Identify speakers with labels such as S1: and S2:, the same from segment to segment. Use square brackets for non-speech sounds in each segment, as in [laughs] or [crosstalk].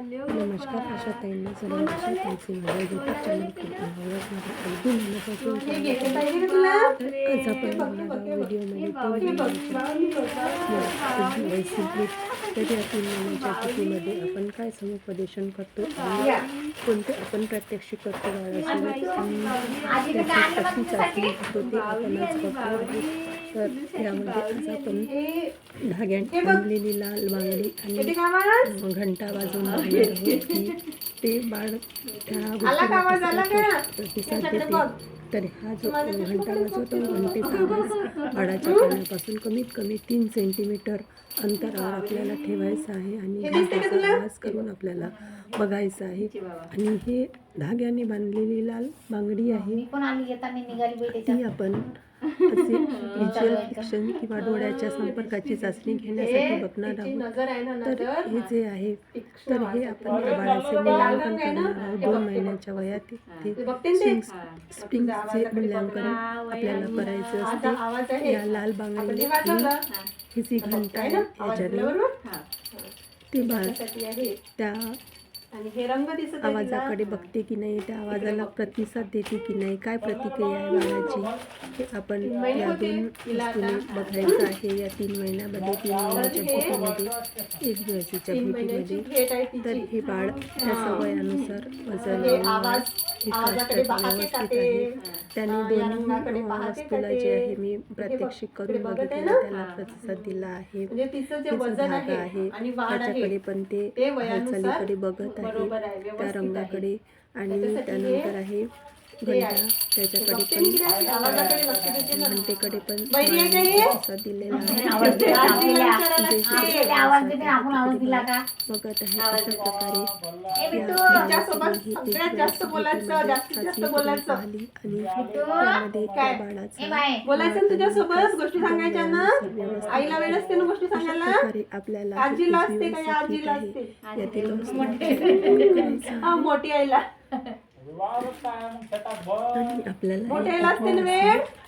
S1: नमस्कार आशा ताईंना चला आशा ताईचे माझ्या यूट्यूब चॅनल आहे. आज आपण व्हिडिओमध्ये सिम्पली तर या तीन महिन्याच्या स्थितीमध्ये आपण काय समुपदेशन करतो आणि कोणते आपण प्रात्यक्षिक करतो बाळासोबत आणि त्याची कशी चाचणी घेतो ते आपण आज करतो. तर यामध्ये आज आपण धाग्याने बांधलेली लाल बांगडी आणि घंटा वाजवून राहणार आहोत की ते बाळ त्या गोष्टीला प्रतिसाद देते. तर हा जो घंटा वाजवतो घंटेचा आवाज बाळाच्या कानापासून कमीत कमी तीन सेंटीमीटर अंतरावर आपल्याला ठेवायचा आहे आणि घंटेचा आवाज करून आपल्याला बघायचं आहे. आणि हे धाग्याने बांधलेली लाल बांगडी आहे.
S2: मी पण आली येताना निघाली बाई
S1: ती आपण असे [laughs] व्हिज्युअल फिक्शन किंवा डोळ्याच्या संपर्काची चाचणी घेण्यासाठी बघणार आहोत. तर हे जे आहे तर हे आपण बाळाचे मूल्यांकन करणार आहोत. दोन महिन्याच्या वयात ते स्प्रिंग स्प्रिंगचे मूल्यांकन आपल्याला करायचं असते. या लाल बांगडीने आणि ही जी घंटा आहे याच्याने ते बाळ त्या
S3: आणि हे रंग दिसत.
S1: आवाजाकडे बघते की नाही त्या आवाजाला प्रतिसाद देते की नाही काय प्रतिक्रिया आहे बाळाची हे आपण या दोन बघायचं आहे या तीन महिन्यामध्ये तीन महिन्याच्या भेटीमध्ये एक दिवसाच्या भेटीमध्ये तर हे बाळ त्याच्या वयानुसार वजन
S3: आवाज आवाजाकडे पाहते का ते?
S1: आहे त्याने
S3: या रंगाकडे
S1: दोन्ही
S3: पाहते का
S1: वस्तूला? जे आहे मी प्रात्यक्षिक करून
S3: बघत आहे
S1: बघितलं
S3: ना?
S1: त्याला प्रतिसाद दिला आहे
S3: म्हणजे तिचं जे वजन
S1: धागा
S3: आहे आणि वाढ आहे
S1: त्याच्याकडे पण ते
S3: ते वयानुसार
S1: हालचालीकडे बघत
S3: बरोबर
S1: आहे
S3: आहे,
S1: त्या
S3: व्यवस्थित आहे.
S1: रंगाकडे आणि
S3: त्याच्यासाठी
S1: त्यानंतर
S3: हे-
S1: आहे
S3: हे
S1: घंटा
S3: आहे.
S1: त्याच्याकडे
S3: बघते मी किती आहे?
S1: पण
S3: आवाजाकडे लक्ष देते ना.
S1: गणपतीकडे पण दिलेला बघत आहे अशा प्रकारे
S3: सांगायच्या ना? आईला वेळ असते सांगायला?
S1: आपल्याला
S3: आजीला असते आजीला मोठी. आईला. [laughs]
S1: आपल्याला मोठी
S3: आईला वेळ?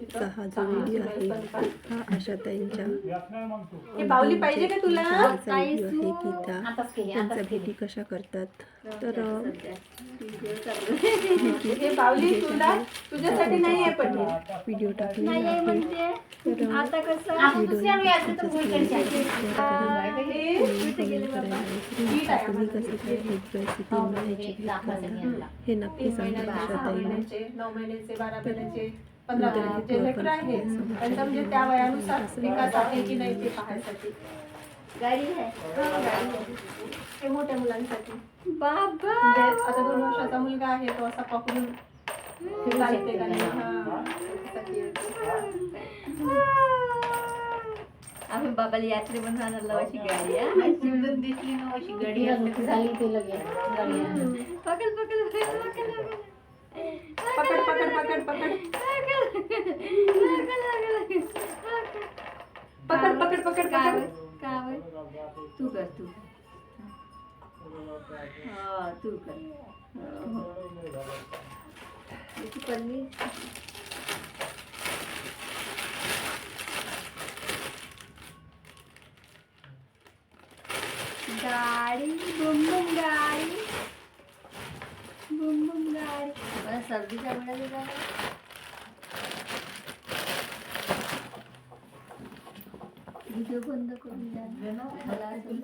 S3: हा
S1: जो व्हिडिओ आहे. हा
S3: आशाताईंच्या बावली पाहिजे का तुला?
S1: व्हिडिओ आहे की
S2: त्यांचा
S1: भेटी कशा करतात? तर [laughs] व्हिडिओ टाकलेला तर तुम्ही कसं काय हेल्प रेसिपी हे नक्की सांगा
S3: आशाताईने पंधरा जे लेकरं आहेत त्यांचं म्हणजे त्या वयानुसार विकास आहे. की नाही ते पाहायसाठी.
S2: गाडी आहे.
S3: हा, गाडी आहे. हे मोठ्या मुलांसाठी.
S2: बाबा!
S3: म्हणजे आता दोन वर्षाचा मुलगा आहे तो असा पकडून चालते का नाही. त्याच्यासाठी आहे.
S4: आम्ही बाबाला यात्रे बनवून आणलं अशी गाडी आहे एकदम दिसली ना अशी गाडी आहे.
S2: झाली ते लगेच. आहे.
S4: पकड पकड पकड पकड
S3: पकड पकड पकड पकड पकड
S4: काय
S3: पकड
S4: होय? काय होय? तू कर तू कर. हा तू कर हो, हो. गाडी बुम बुम गाडी बुम बुम गाडी मला सर्दीचा वेळ व्हिडिओ बंद करून द्या. मला असं